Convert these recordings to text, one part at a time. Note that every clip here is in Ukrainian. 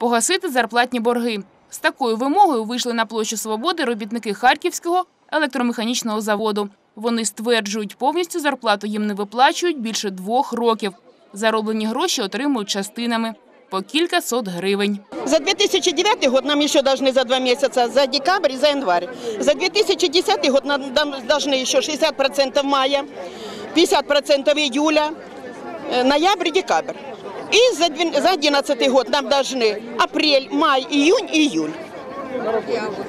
погасити зарплатні борги. З такою вимогою вийшли на площу Свободи робітники Харківського електромеханічного заводу. Вони стверджують, повністю зарплату їм не виплачують більше двох років. Зароблені гроші отримують частинами по кілька сот гривень. За 2009 год нам еще должны за два месяца, за декабрь и за январь. За 2010 год нам нам должны еще 60% мая, 50% июля, э, ноябрь, декабрь. И за 2011 год нам должны апрель, май, июнь июль.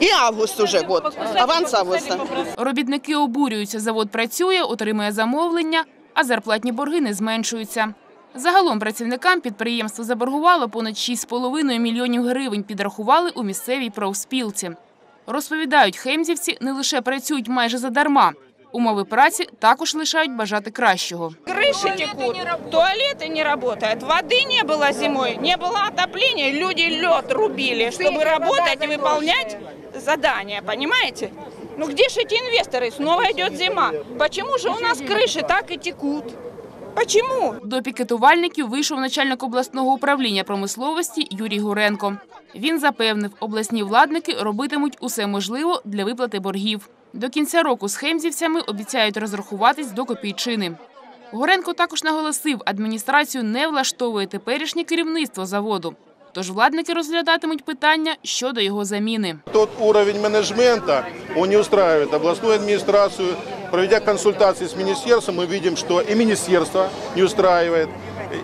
И август уже, вот, аванс августа. Робітники обурюються, завод працює, отримує замовлення, а зарплатні борги не зменшуються. Загалом працівникам підприємство заборгувало понад 6,5 мільйонів гривень, підрахували у місцевій профспілці. Розповідають, хемзівці не лише працюють майже задарма. Умови праці також лишають бажати кращого. Крыши текут, туалеты не работают, воды не было зимой, не было отопления, люди лед рубили, чтобы работать и выполнять задания, понимаете? Ну где же эти инвесторы? Снова идет зима. Почему же у нас крыши так и текут? Почему? До пікетувальників вийшов начальник обласного управління промисловості Юрій Гуренко. Він запевнив, обласні владники робитимуть усе можливе для виплати боргів. До кінця року з хемзівцями обіцяють розрахуватись до копійчини. Горенко також наголосив, адміністрацію не влаштовує теперішнє керівництво заводу. Тож владники розглядатимуть питання щодо його заміни. Тот уровень менеджмента, он не устраивает областную администрацию. Проведя консультации с министерством, мы видим, что и министерство не устраивает,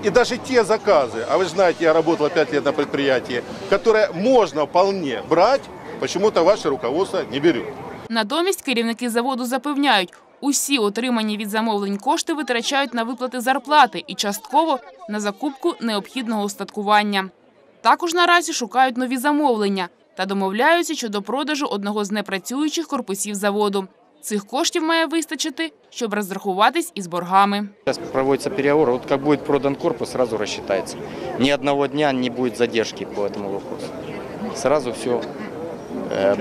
и даже те заказы, а вы знаете, я работал 5 лет на предприятии, которые можно вполне брать, почему-то ваше руководство не берет. Натомість керівники заводу запевняють, усі отримані від замовлень кошти витрачають на виплати зарплати і частково на закупку необхідного устаткування. Також наразі шукають нові замовлення та домовляються щодо продажу одного з непрацюючих корпусів заводу. Цих коштів має вистачити, щоб розрахуватись із боргами. Сейчас проводится переговоры. Вот как будет продан корпус, сразу рассчитается. Ни одного дня не будет задержки по этому вопросу. Сразу все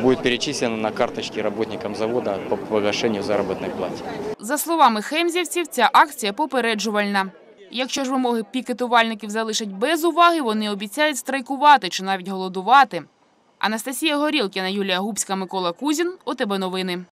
будет перечислено на карточки работникам завода по погашению заработной платы. За словами хемзівців, ця акція попереджувальна. Якщо ж вимоги пікетувальників залишать без уваги, вони обіцяють страйкувати чи навіть голодувати. Анастасія Горілкіна, Юлія Губська, Микола Кузін. ОТБ новини.